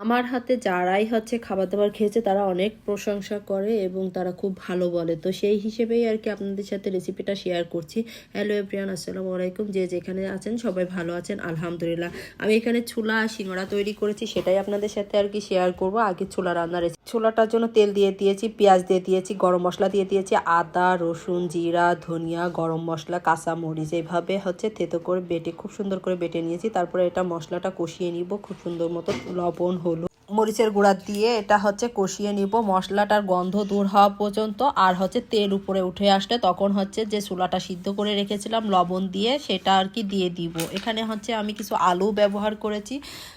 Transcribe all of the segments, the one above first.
আমার হাতে যারাই হচ্ছে খাবার দাবার খেয়েছে, তারা অনেক প্রশংসা করে এবং তারা খুব ভালো বলে। তো সেই হিসেবেই আর কি আপনাদের সাথে রেসিপিটা শেয়ার করছি। হ্যালো এভরিয়ান আসসালামু আলাইকুম। যে যেখানে আছেন, সবাই ভালো আছেন, আলহামদুলিল্লাহ। আমি এখানে ছোলা সিঙ্গড়া তৈরি করেছি, সেটাই আপনাদের সাথে আর কি শেয়ার করব। আগে ছোলা রান্নার রেসিপি ছোলাটার জন্য তেল দিয়ে দিয়েছি, পেঁয়াজ দিয়ে দিয়েছি, গরম মশলা দিয়ে দিয়েছি, আদা, রসুন, জিরা, ধনিয়া, গরম মশলা কাঁচা মরিচ এইভাবে হচ্ছে থেতো করে বেটে খুব সুন্দর করে বেটে নিয়েছি। তারপরে এটা মশলাটা কষিয়ে নিব, খুব সুন্দর মতো লবণ মরিচের গুঁড়া দিয়ে এটা হচ্ছে কষিয়ে নিব। মশলাটার গন্ধ দূর হওয়া পর্যন্ত। আর হচ্ছে তেল উপরে উঠে আসলে তখন হচ্ছে যে চুলাটা সিদ্ধ করে রেখেছিলাম, লবণ দিয়ে সেটা আর কি দিয়ে দিব। এখানে হচ্ছে আমি কিছু আলু ব্যবহার করেছি।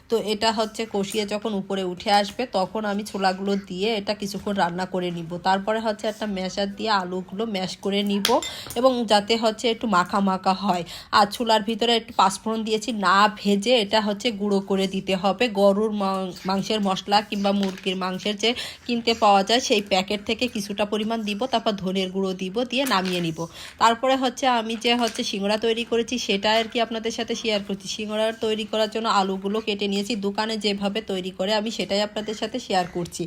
তো এটা হচ্ছে কষিয়ে যখন উপরে উঠে আসবে, তখন আমি ছোলাগুলো দিয়ে এটা কিছুক্ষণ রান্না করে নিব। তারপরে হচ্ছে একটা ম্যাশার দিয়ে আলুগুলো ম্যাশ করে নিব এবং যাতে হচ্ছে একটু মাখা মাখা হয়। আর ছোলার ভিতরে একটু পাঁচফোড়ন দিয়েছি, না ভেজে এটা হচ্ছে গুঁড়ো করে দিতে হবে। গরুর মাংসের মশলা কিংবা মুরগির মাংসের যে কিনতে পাওয়া যায়, সেই প্যাকেট থেকে কিছুটা পরিমাণ দিব, তারপর ধনের গুঁড়ো দিব, দিয়ে নামিয়ে নিব। তারপরে হচ্ছে আমি যে হচ্ছে সিঙ্গড়া তৈরি করেছি, সেটা আর কি আপনাদের সাথে শেয়ার করছি। সিঙ্গড়া তৈরি করার জন্য আলুগুলো কেটে নিয়েছি, দোকানে যেভাবে তৈরি করে আমি সেটাই আপনাদের সাথে শেয়ার করছি।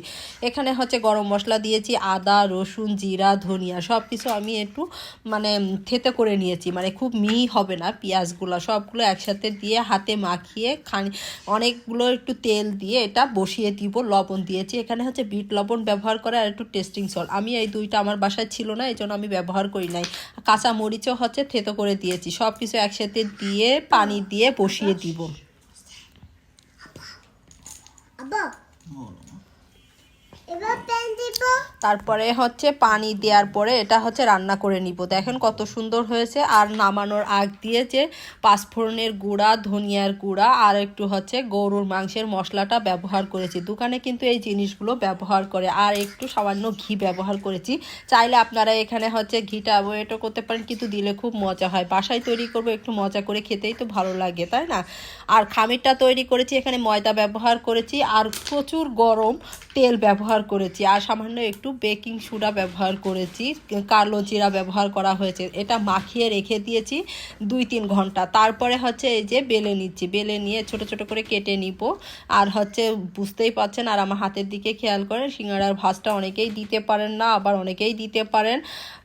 এখানে হচ্ছে গরম মশলা দিয়েছি, আদা, রসুন, জিরা, ধনিয়া সব কিছু আমি একটু মানে থেতে করে নিয়েছি। মানে খুব মিহি হবে না পেঁয়াজগুলো, সবগুলো একসাথে দিয়ে হাতে মাখিয়ে খানি অনেকগুলো একটু তেল দিয়ে এটা বসিয়ে দিব, লবণ দিয়েছি। এখানে হচ্ছে বিট লবণ ব্যবহার করে আর একটু টেস্টিং সল্ট। আমি এই দুইটা আমার বাসায় ছিল না এই জন্য আমি ব্যবহার করি নাই। কাঁচা মরিচও হচ্ছে থেতো করে দিয়েছি। সব কিছু একসাথে দিয়ে, পানি দিয়ে বসিয়ে দিব। এবার তারপরে হচ্ছে পানি দেওয়ার পরে এটা হচ্ছে রান্না করে নিব। দেখেন কত সুন্দর হয়েছে। আর নামানোর আগ দিয়ে যে পাঁচফোড়নের গুঁড়া, ধনিয়ার গুঁড়া আর একটু হচ্ছে গরুর মাংসের মশলাটা ব্যবহার করেছি। দোকানে কিন্তু এই জিনিসগুলো ব্যবহার করে। আর একটু সামান্য ঘি ব্যবহার করেছি। চাইলে আপনারা এখানে হচ্ছে ঘিটা অ্যাভয়েডও করতে পারেন, কিন্তু দিলে খুব মজা হয়। বাসায় তৈরি করব, একটু মজা করে খেতেই তো ভালো লাগে, তাই না? আর খামিরটা তৈরি করেছি, এখানে ময়দা ব্যবহার করেছি। আর প্রচুর গরম তেল ব্যবহার করেছি। আর সামান্য একটু বেকিং সোডা ব্যবহার করেছি, কালো জিরা ব্যবহার করা হয়েছে। এটা মাখিয়ে রেখে দিয়েছি দুই তিন ঘণ্টা। তারপরে হচ্ছে এই যে বেলে নিচ্ছি। বেলে নিয়ে ছোট ছোট করে কেটে নিব। আর হচ্ছে বুঝতেই পারছেন আর আমার হাতের দিকে খেয়াল করেন সিঙ্গাড়ার ভাজটা অনেকেই দিতে পারেন না, আবার অনেকেই দিতে পারেন।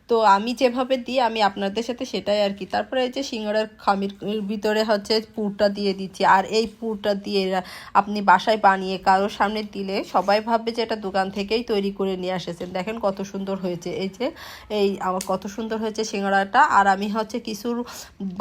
তো আমি যেভাবে দিই, আমি আপনাদের সাথে সেটাই আর কি। তারপরে এই যে সিঙ্গাড়ার খামির ভিতরে হচ্ছে পুরটা দিয়ে দিচ্ছি। আর এই পুরটা দিয়ে আপনি বাসায় বানিয়ে কারোর সামনে দিলে সবাই ভাববে যে এটা দোকান থেকেই তৈরি করে নিয়ে এসেছেন দেখেন কত সুন্দর হয়েছে। এই যে, এই আমার কত সুন্দর হয়েছে সিঙ্গাড়াটা আর আমি হচ্ছে কিছু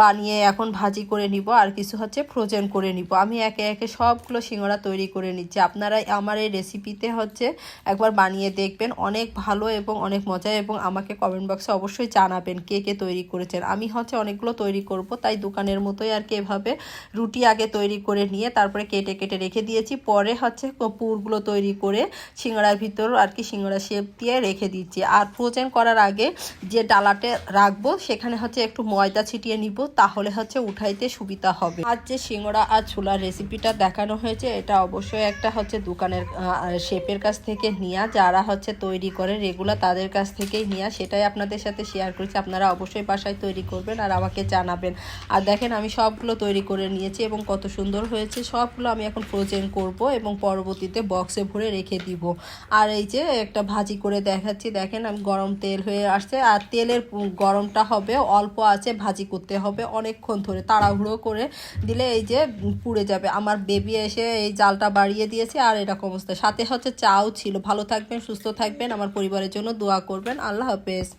বানিয়ে এখন ভাজি করে নিব আর কিছু হচ্ছে ফ্রোজেন করে নিব। আমি একে একে সবগুলো সিঙ্গাড়া তৈরি করে নিচ্ছি। আপনারা আমার এই রেসিপিতে হচ্ছে একবার বানিয়ে দেখবেন। অনেক ভালো এবং অনেক মজা এবং আমাকে কমেন্ট বক্সে অবশ্যই জানাবেন কে কে তৈরি করেছেন। আমি হচ্ছে অনেকগুলো তৈরি করব, তাই দোকানের মতোই আর কি এভাবে রুটি আগে তৈরি করে নিয়ে তারপরে কেটে কেটে রেখে দিয়েছি। পরে হচ্ছে পুরগুলো তৈরি করে সিঙ্গাড়ার ভিতর আর কি সিঙ্গাড়া শেপ দিয়ে রেখে দিচ্ছি। আর ফ্রোজেন করার আগে যে ডালাতে রাখব, সেখানে হচ্ছে একটু ময়দা ছিটিয়ে নিব, তাহলে হচ্ছে উঠাইতে সুবিধা হবে। আর যে সিঙ্গড়া আর ছোলার রেসিপিটা দেখানো হয়েছে, এটা অবশ্যই একটা হচ্ছে দোকানের শেপের কাছ থেকে নেওয়া যারা হচ্ছে তৈরি করে রেগুলার তাদের কাছ থেকেই নেওয়া সেটাই আপনাদের সাথে শেয়ার করছি। আপনারা অবশ্যই বাসায় তৈরি করবেন আর আমাকে জানাবেন। আর দেখেন, আমি সবগুলো তৈরি করে নিয়েছি এবং কত সুন্দর হয়েছে। সবগুলো আমি এখন ফ্রোজেন করব এবং পরবর্তীতে বক্সে ভরে রেখে দিব। আর এই যে একটা ভাজি করে দেখাচ্ছি, দেখেন আমি গরম তেল হয়ে আসছে। আর তেলের গরমটা হবে, অল্প আছে, ভাজি করতে হবে অনেকক্ষণ ধরে। তাড়াহুড়ো করে দিলে এই যে পুড়ে যাবে। আমার বেবি এসে এই জালটা বাড়িয়ে দিয়েছে আর এরকম অবস্থা। সাথে হচ্ছে চাও ছিল। ভালো থাকবেন, সুস্থ থাকবেন। আমার পরিবারের জন্য দোয়া করবেন। আল্লাহ হাফেজ।